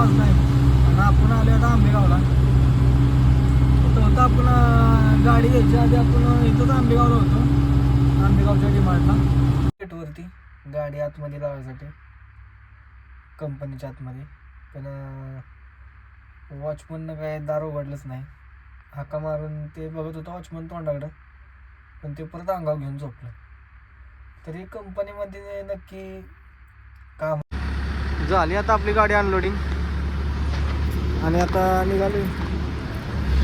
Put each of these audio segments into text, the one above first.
वाजला आहे आणि आपण आलो आता आंबेगावला. तर होतं आपण गाडी घ्यायच्या आधी आपण इथंच आंबेगावला होतो. आंबेगावच्या डिमार्टला. गेटवरती गाडी आतमध्ये लावायसाठी. कंपनीच्या आतमध्ये. पण वॉचमननं काय दार उघडलंच नाही. हाका मारून ते बघत होतं वॉचमन तोंडाकडं. पण ते परत अंगाव घेऊन झोपलं. तरी कंपनीमध्ये नक्की काम झाली आता आपली गाडी अनलोडिंग आणि आता निघाली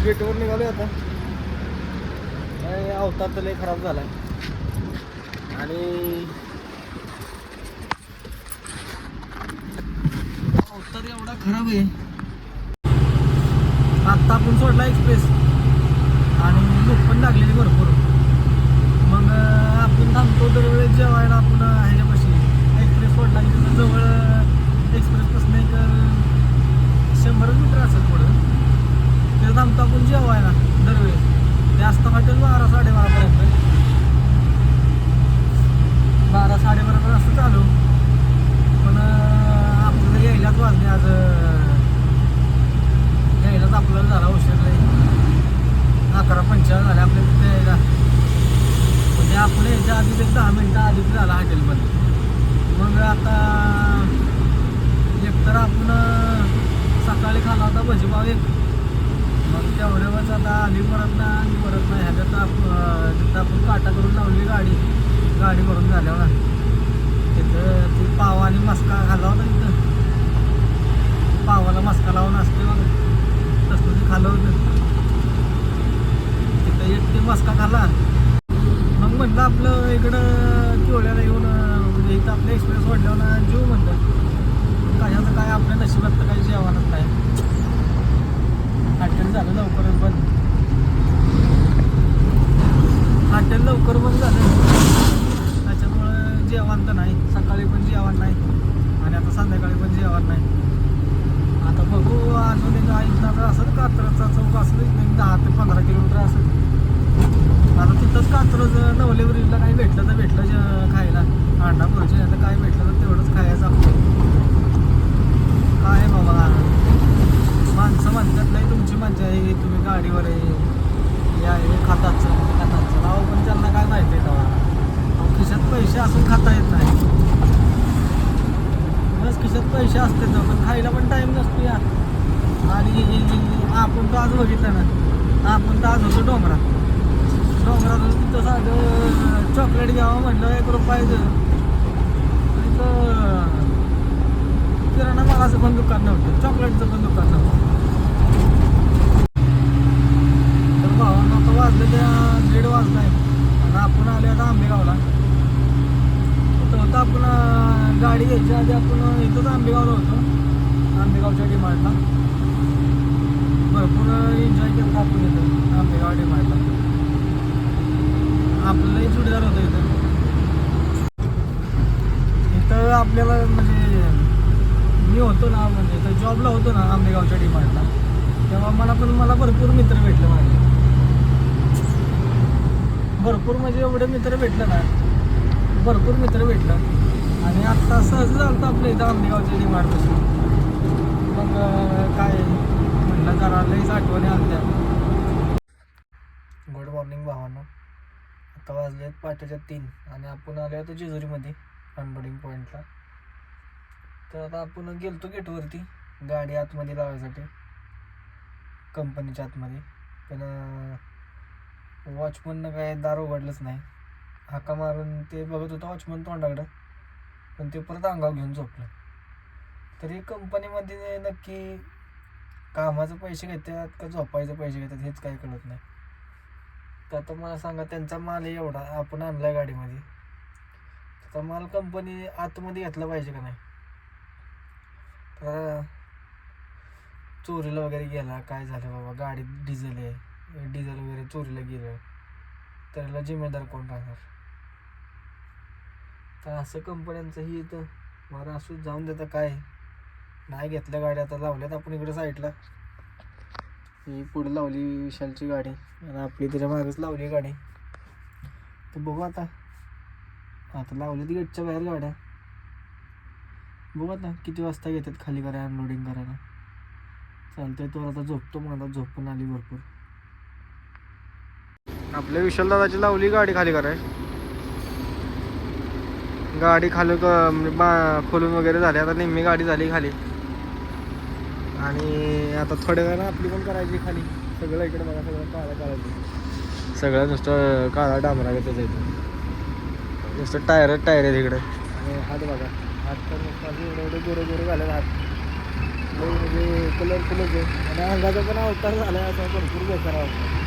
गेटवर निघालो आता. काय अवतार तर लय खराब झाला आणि अवतार एवढा खराब आहे. आत्ता आपण सोडला एक्सप्रेस आणि भूक पण लागलेली भरपूर. मग आपण थांबतो दरवेळेस जेवायला. आपण अं, ह्याच्यापाशी एक्सप्रेस सोडला की तिथं जवळ एक्सप्रेसपासून एक अं, शंभर मीटर असेल पुढं तिथं थांबतो आपण जेवायला दरवेळेस. जास्त हॉटेल बारा साडेबारापर्यंत बारा साडेबारापर्यंत असं चालू. पण आपलं तर यायलाच वाजले आज यायलाच आपल्याला झाला उशीर नाही. अकरा पंचाळीस झाले आपल्या तिथे यायला. म्हणजे आपण यायच्या आधीच एक दहा मिनटं आधीच झाला हॉटेलमध्ये मग आता एकतर आपण सकाळी खाला होता भजीपाव एक. मग तेवढ्यावरच आता आली परत ना आली परत ना ह्याच्यात तिथं आपण काटा करून लावली गाडी गाडी भरून झाल्यावर ना तिथं ती पाव आणि मस्का खाल्ला होता तिथं पावाला मस्का लावून असते मग तसं ते खाल्लं होतं. तिथं एक ते मस्का खाल्ला. मग म्हटलं आपलं इकडं चिवड्याला येऊन म्हणजे इथं आपलं एक्सप्रेस वाढल्यावर ना जीव म्हणलं. कशाचं काय आपल्या नशिबात तर काही जेवणच नाही. हॉटेल झालं लवकरच बंद हॉटेल लवकर बंद झालं. त्याच्यामुळं जेवण तर नाही. सकाळी पण जेवण नाही. आणि आता संध्याकाळी पण जेवण नाही. आता बघू अजून एक ऐकणार असेल कात्रजचा चौक असेल एक दहा ते पंधरा किलोमीटर असेल आता तिथंच कात्रज नवलेवरीला काही भेटलं तर भेटलं जे खायला. अंडा पुरचे आता काय भेटलं तर तेवढंच खायचं आपलं. काय बाबा? माणसं म्हणतात नाही तुम्ही गाडीवर आहे. या हे खाताचं खाताचं. राव पण त्यांना काय माहिती आहे तेव्हा? अहो, खिशात पैसे असून खाता येत नाही. बस खिशात पैसे असते तर पण खायला पण टाईम नसतो या आणि आपण तर आज बघितलं ना. आपण तर आज होतो डोंगरात. डोंगरात तिथं साधं चॉकलेट घ्यावं म्हटलं एक रुपयाचं. किराणा मालाचं पण दुकान नव्हतं. चॉकलेटचं पण दुकान नव्हतं तर भावानं आता वाजलेल्या दीड वाजला आहे. आणि आपण आले आता आंबेगावला. तर होतं आपण गाडी घ्यायच्या आधी आपण इथंच आंबेगावला होतो. आंबेगावच्या डिमार्टला. भरपूर एन्जॉय केलं आपण इथं आंबेगाव डिमार्टला. आपल्यालाही चुडीदार होतं इथं. इथं आपल्याला म्हणजे मी होतो ना म्हणजे इथं जॉबला होतो ना आंबेगावच्या डिमार्टला. तेव्हा मला पण मला भरपूर मित्र भेटले माझे. भरपूर म्हणजे एवढे मित्र भेटले ना. भरपूर मित्र भेटलं. आणि आत्ता सहज झालं होतं आपल्या इथं आंबेगावच्या डिमार्टपासून मग काय म्हणलं जरा लईच आठवणी आल्या गुड मॉर्निंग भावांनो. आता वाजले आहेत पहाटेच्या तीन आणि आपण आलो होतो जेजुरीमध्ये अनबोर्डिंग पॉईंटला तर आता आपण गेलतो गेटवरती गाडी आतमध्ये लावायसाठी. कंपनीच्या आतमध्ये. पण वॉचमननं काय दार उघडलंच नाही. हाका मारून ते बघत होतं वॉचमन तोंडाकडं. पण ते परत अंगाव घेऊन झोपलं. तरी कंपनीमध्ये नक्की कामाचं पैसे घेतात का झोपायचे पैसे घेतात हेच काही कळत नाही. तर आता मला सांगा त्यांचा माल एवढा आपण आणला गाडीमध्ये. तर माल कंपनी आतमध्ये घेतला पाहिजे का नाही? तर चोरीला वगैरे गेला काय झालं बाबा? गाडीत डिझेल आहे. डिझेल वगैरे चोरीला गेलं त्याला जिम्मेदार कोण राहणार? तर असं कंपन्यांचंही येतं इथं मला असू जाऊन देता काय? नाही घेतल्या गाड्या आता लावल्यात आपण इकडे साईडला. ही पुढे लावली विशालची गाडी आणि आपली त्याच्या मागेच लावली गाडी. तर बघू आता. आता लावली ती गेटच्या बाहेर गाड्या. बघू आता किती वाजता येतात खाली करायला अनलोडिंग करायला. चालतंय तो आता झोपतो मग आता झोप पण आली भरपूर. आपल्या विशाल दादाची लावली गाडी खाली कराय गाडी खाली क- म्हणजे बा खोलून वगैरे झाली. आता निम्मी गाडी झाली खाली. आणि आता थोड्या वेळानं आपली पण करायची खाली. सगळं इकडे बघा सगळं काळं काढायचं सगळं नुसतं काळा डांबरा त्याचं इथं. नुसतं टायर टायर आहे तिकडे आणि हात बघा. हात तर नुसतं एवढे एवढे गोरे गोरे झाले हात. म्हणजे कलरफुलच आहे आणि अंगाचा पण अवतार झाला आहे असा भरपूर बेकार अवतार.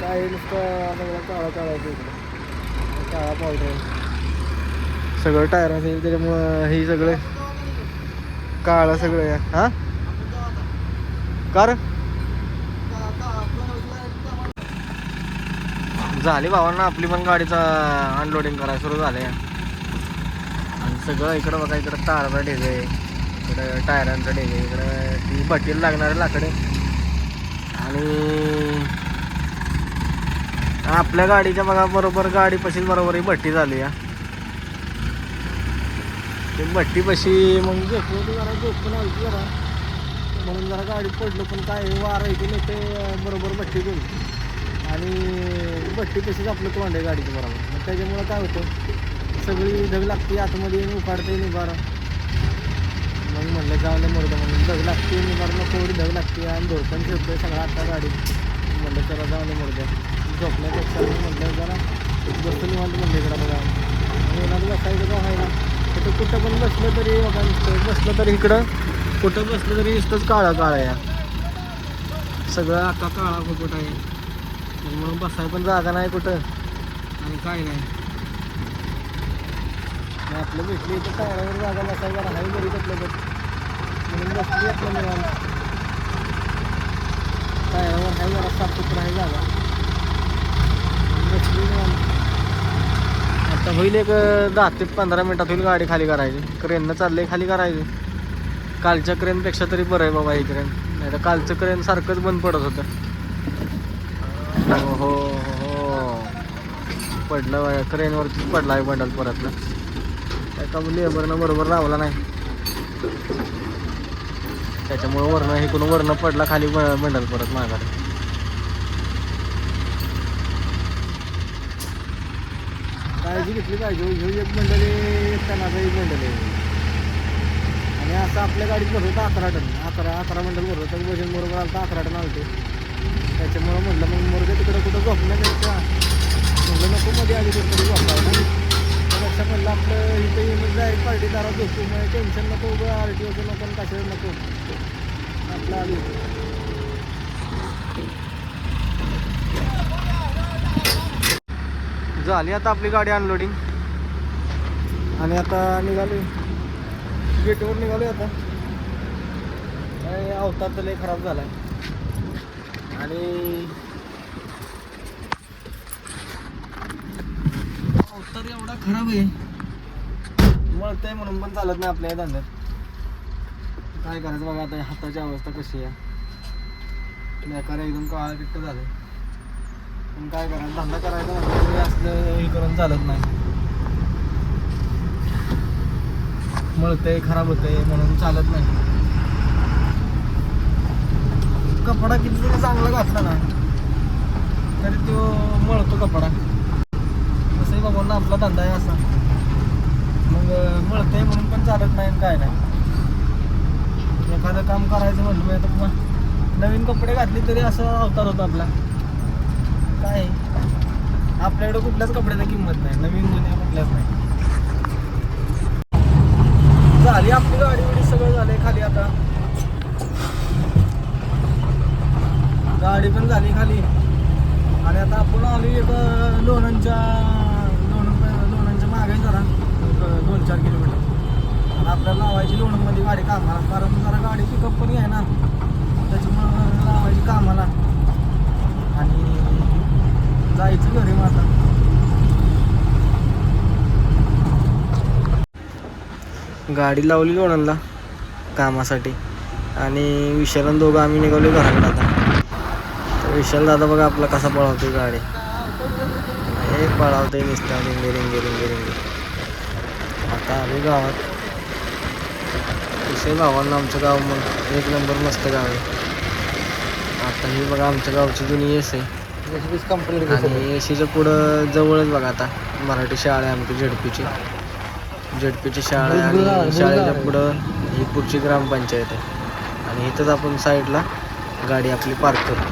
काय नुसतं सगळं काळा काळा आहे काळा पावडर आहे. सगळं टायर असेल त्याच्यामुळं हे सगळं काळं सगळं आहे. हां? कार झाली भावांना आपली पण गाडीचा अनलोडिंग करायला सुरू झाले आणि सगळं इकडं बघा इकडं तारचा ढेग आहे इकडं टायरांचा ढेग आहे इकडं ती भट्टीला लागणारे लाकडे. आणि आपल्या गाडीच्या बघा बरोबर गाडी पशीच बरोबर ही भट्टी झाली या ते भट्टी पशी मग म्हणजे झोपलो होतो जरा झोप पण आली जरा. म्हणून जरा गाडीत पडलं पण काय वारा इथून ते बरोबर भट्टी गेली. आणि भट्टी तशीच आपलं तोंड आहे गाडीचं बरोबर. मग त्याच्यामुळं काय होतं सगळी ढग लागते आतमध्ये उकाडते निभार मग म्हणलं जाऊन मोरडं म्हणून. ढग लागते निभार नको एवढी ढग लागते आणि धोर पण ठेवतोय सगळं आता गाडीत. म्हणलं चला जाऊन मोरडं म्हटलं जरा बसून निवांत म्हणलं इकडं बघा. बसायचं का व्हायला. कुठं कुठं पण बसलं तरी बघा नुसतं बसलं तरी इकडं कुठं बसलं तरी नुसतंच काळा काळा या सगळं आता काळा फुकट आहे. म्हणून बसाय पण जागा नाही कुठं. आणि काय नाही. आपलं भेटली तर टायरावर जागा बसायला हाय बरी आपलं तर. म्हणून बसली आपलं निवांत. टायरावर हाय जरा साफसुथरं आहे जागा बसली निवांत आता होईल एक दहा ते पंधरा मिनटात होईल गाडी खाली करायची. क्रेननं चाललंय खाली करायची. कालच्या क्रेनपेक्षा तरी बरं आहे बाबा ही क्रेन. नाही तर कालचं क्रेन सारखंच बंद पडत होतं. हो हो हो. पडलं बाया क्रेनवरतीच पडला आहे बंडल परतला एका लेबरनं बरोबर लावला नाही. त्याच्यामुळं वरनं हे कोण वरनं पडला खाली ब- बंडल परत माघारी. काळजी घेतली पाहिजे. ह्यो एक बंडल आहे एक टनाचा एक बंडल आहे आणि असं आपल्या गाडीत भरत होतं अकरा टन. अकरा अकरा बंडल भरत होतं वजन बरोबर आलं तर अकरा टन आलते. त्याच्यामुळं म्हटलं मग मुर्गे तिकडं कुठं झोपण्यापेक्षा म्हणलं नको मध्ये आली तर कुठं झोपला त्यापेक्षा म्हणलं आपलं इथं येऊन डायरेक्ट पार्टीदारात झोपू. मग टेन्शन नको उभं आर टी ओचं नको आणि कशाला नको. आपलं आली. झाली आता आपली गाडी अनलोडिंग आणि आता निघाली गेटवर निघालो आता. काय अवतार तर लय खराब झाला आणि अवतार एवढा खराब आहे. मळतंय म्हणून पण चालत नाही आपल्या धंद्यात. काय करायचं बघा आता हाताची अवस्था कशी आहे. बेकार एकदम काळा किट्ट झालं आहे काय करायचं? धंदा करायचा म्हणजे असलं हे करून चालत नाही. मळतंय खराब होतंय म्हणून चालत नाही. कपडा किती तरी चांगला घातला ना तरी तो मळतो कपडा. तसंही बाबांना आपला धंदा आहे असा. मग मळतंय म्हणून पण चालत नाही काय नाही. एखादं काम करायचं म्हटलं तर नवीन कपडे घातले तरी असं अवतार होतो आपला. काय? आपल्याकडे कुठल्याच कपड्याचा किंमत नाही. नवीन जुन्या कुठल्याच नाही. झाली आपली गाडी बिडी सगळं झालंय खाली आता. गाडी पण झाली खाली. आणि आता आपण आलो एक लोणंदच्या लोणंद लोणंदच्या मागे जरा दोन चार किलोमीटर. आणि आपल्याला लावायची लोणंदमध्ये गाडी कामाला. कारण जरा गाडी पिकअप पण आहे ना. त्याच्यामुळं लावायची कामाला. आणि जायचं घरी मग गाडी लावली लोणंदला कामासाठी. आणि विशालन दोघं आम्ही निघालो घराकडे आता. तर विशाल दादा बघा आपला कसा पळवतो गाडी. हे पळवतोय निसता रिंगे रिंगे रिंगे रिंगे. आता आम्ही गावात. विषय भावांना आमचं गाव मग एक नंबर मस्त गाव आहे. आता ही बघा आमच्या गावची जुनी येस आहे. कंप्लीट आणि एसीच्या पुढं जवळच बघा आता मराठी शाळा आहे आमची झेडपीची. झेडपीची शाळा आहे आणि शाळेच्या पुढं ही पुढची ग्रामपंचायत आहे. आणि इथंच आपण साईडला गाडी आपली पार्क करतो.